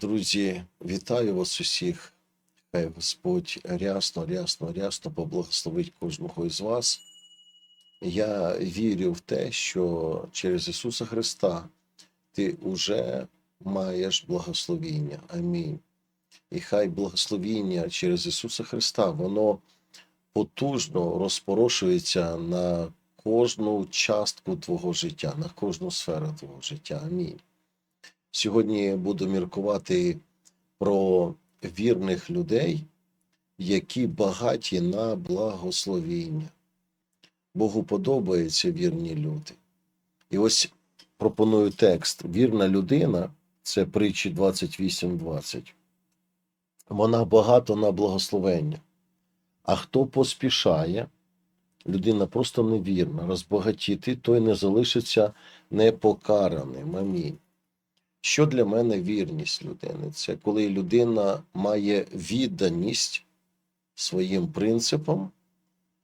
Друзі, вітаю вас усіх. Хай Господь рясно, рясно, рясно поблагословить кожного із вас. Я вірю в те, що через Ісуса Христа ти вже маєш благословіння. Амінь. І хай благословіння через Ісуса Христа, воно потужно розпорошується на кожну частку твого життя, на кожну сферу твого життя. Амінь. Сьогодні буду міркувати про вірних людей, які багаті на благословіння. Богу подобаються вірні люди. І ось пропоную текст. Вірна людина це притчі 28.20. Вона багато на благословення. А хто поспішає, людина просто невірна, розбагатіти, той не залишиться непокараним. Амінь. Що для мене вірність людини? Це коли людина має відданість своїм принципам,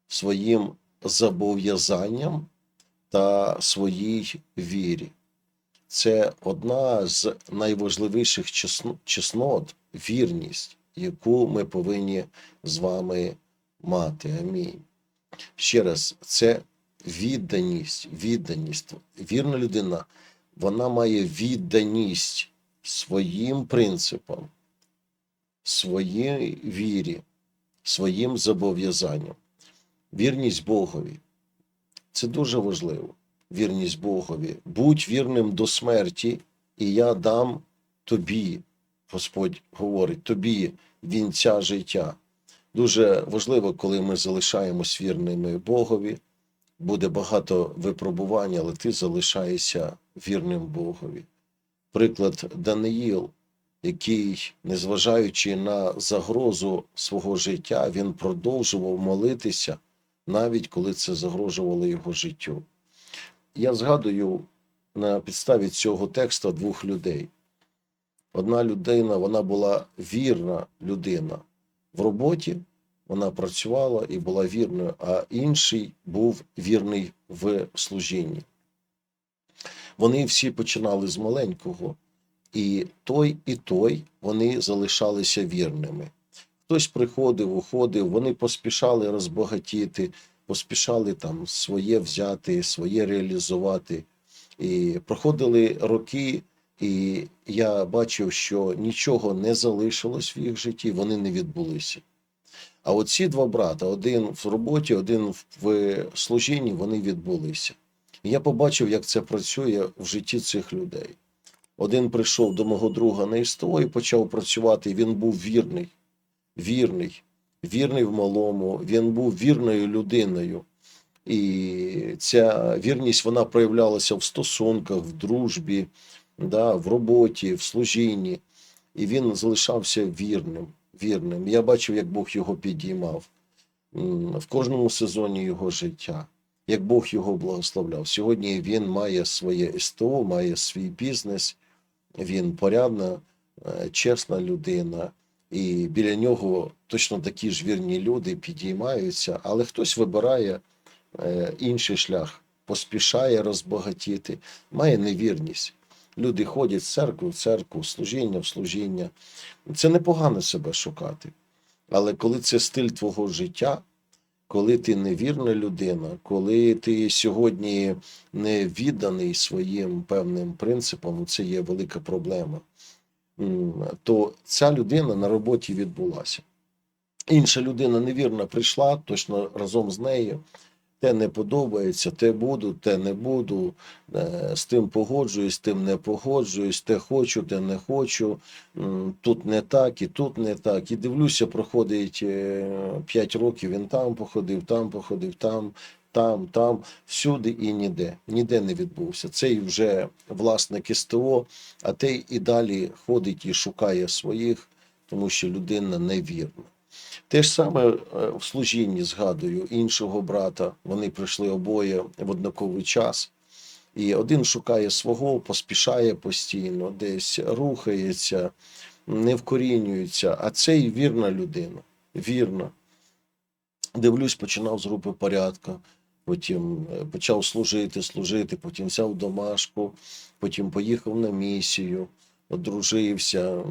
своїм зобов'язанням та своїй вірі. Це одна з найважливіших чеснот вірність, яку ми повинні з вами мати. Амінь. Ще раз, це відданість, відданість. Вірна людина вона має відданість своїм принципам, своїй вірі, своїм зобов'язанням. Вірність Богові. Це дуже важливо. Вірність Богові. Будь вірним до смерті, і я дам тобі, Господь говорить, тобі вінця життя. Дуже важливо, коли ми залишаємось вірними Богові, буде багато випробувань, але ти залишаєшся вірним Богові. Приклад Даниїл, який, незважаючи на загрозу свого життя, він продовжував молитися, навіть коли це загрожувало його життю. Я згадую на підставі цього текста двох людей. Одна людина, вона була вірна людина в роботі, вона працювала і була вірною, а інший був вірний в служінні. Вони всі починали з маленького, і той, і той вони залишалися вірними. Хтось приходив, уходив, вони поспішали розбагатіти, поспішали там своє взяти, своє реалізувати. І проходили роки, і я бачив, що нічого не залишилось в їх житті, вони не відбулися. А оці два брата, один в роботі, один в служінні, вони відбулися. І я побачив, як це працює в житті цих людей. Один прийшов до мого друга на СТО і почав працювати. Він був вірний, вірний, вірний в малому, він був вірною людиною. І ця вірність вона проявлялася в стосунках, в дружбі, да, в роботі, в служінні. І він залишався вірним. Вірним. Я бачив, як Бог його підіймав в кожному сезоні його життя, як Бог його благословляв. Сьогодні він має своє СТО, має свій бізнес, він порядна, е, чесна людина. І біля нього точно такі ж вірні люди підіймаються, але хтось вибирає е, інший шлях, поспішає розбагатіти, має невірність. Люди ходять з церкви в церкву, служіння в служіння. Це непогано себе шукати. Але коли це стиль твого життя, коли ти невірна людина, коли ти сьогодні не відданий своїм певним принципам, це є велика проблема, то ця людина на роботі відбулася. Інша людина невірна прийшла точно разом з нею. Те не подобається, те буду, те не буду, е, з тим погоджуюсь, з тим не погоджуюсь, те хочу, те не хочу, тут не так і тут не так. І дивлюся, проходить 5 років, він там походив, там походив, там, там, там, всюди і ніде. Ніде не відбувся. Цей вже власник СТО, а той і далі ходить і шукає своїх, тому що людина невірна. Те ж саме е, в служінні згадую іншого брата. Вони прийшли обоє в однаковий час. І один шукає свого, поспішає постійно, десь рухається, не вкорінюється. А цей вірна людина. Вірна. Дивлюсь, починав з групи порядка, потім е, почав служити, служити, потім взяв домашку, потім поїхав на місію, одружився,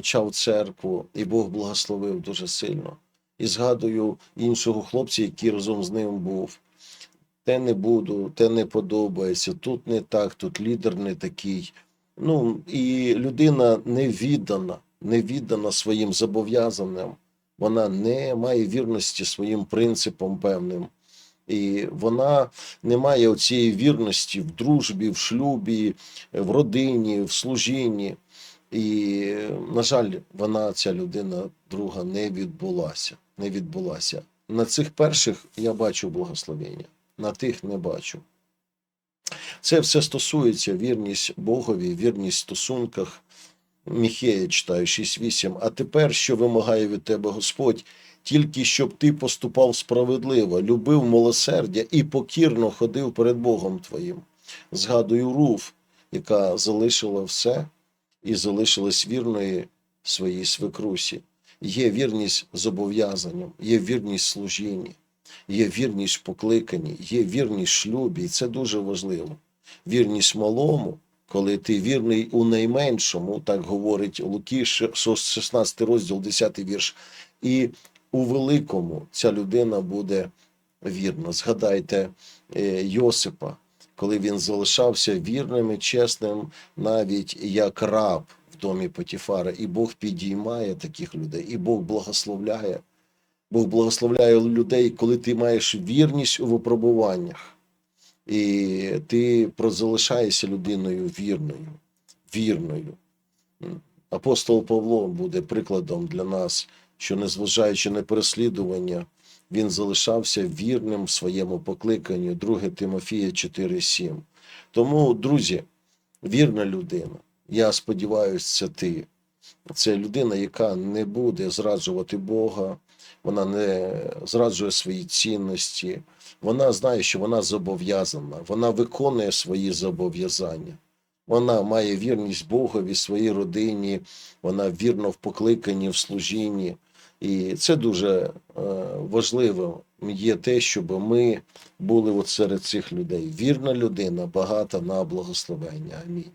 почав церкву, і Бог благословив дуже сильно. І згадую іншого хлопця, який разом з ним був. Те не буду, те не подобається, тут не так, тут лідер не такий. Ну і людина не віддана, не віддана своїм зобов'язанням. Вона не має вірності своїм принципам певним. І вона не має оцієї вірності в дружбі, в шлюбі, в родині, в служінні. І, на жаль, вона, ця людина, друга, не відбулася. Не відбулася. На цих перших я бачу благословення, на тих не бачу. Це все стосується вірність Богові, вірність в стосунках. Міхея читаю 6.8. А тепер, що вимагає від тебе Господь, тільки щоб ти поступав справедливо, любив милосердя і покірно ходив перед Богом твоїм. Згадую Руф, яка залишила все і залишилась вірною своїй свекрусі. Є вірність зобов'язанням, є вірність служінні, є вірність покликанні, є вірність шлюбі, і це дуже важливо. Вірність малому, коли ти вірний у найменшому, так говорить Луки, 16 розділ, 10 вірш, і у великому ця людина буде вірна. Згадайте е, Йосипа, коли він залишався вірним і чесним, навіть як раб в домі Потіфара, і Бог підіймає таких людей, і Бог благословляє. Бог благословляє людей, коли ти маєш вірність у випробуваннях, і ти залишаєшся людиною вірною, вірною. Апостол Павло буде прикладом для нас, що незважаючи на переслідування, він залишався вірним своєму покликанню, 2 Тимофія 4,7. Тому, друзі, вірна людина. Я сподіваюся, це ти. Це людина, яка не буде зраджувати Бога, вона не зраджує свої цінності, вона знає, що вона зобов'язана, вона виконує свої зобов'язання. Вона має вірність Богові, своїй родині, вона вірна в покликанні, в служінні. І це дуже е, важливо є те, щоб ми були от серед цих людей. Вірна людина, багата на благословення. Амінь.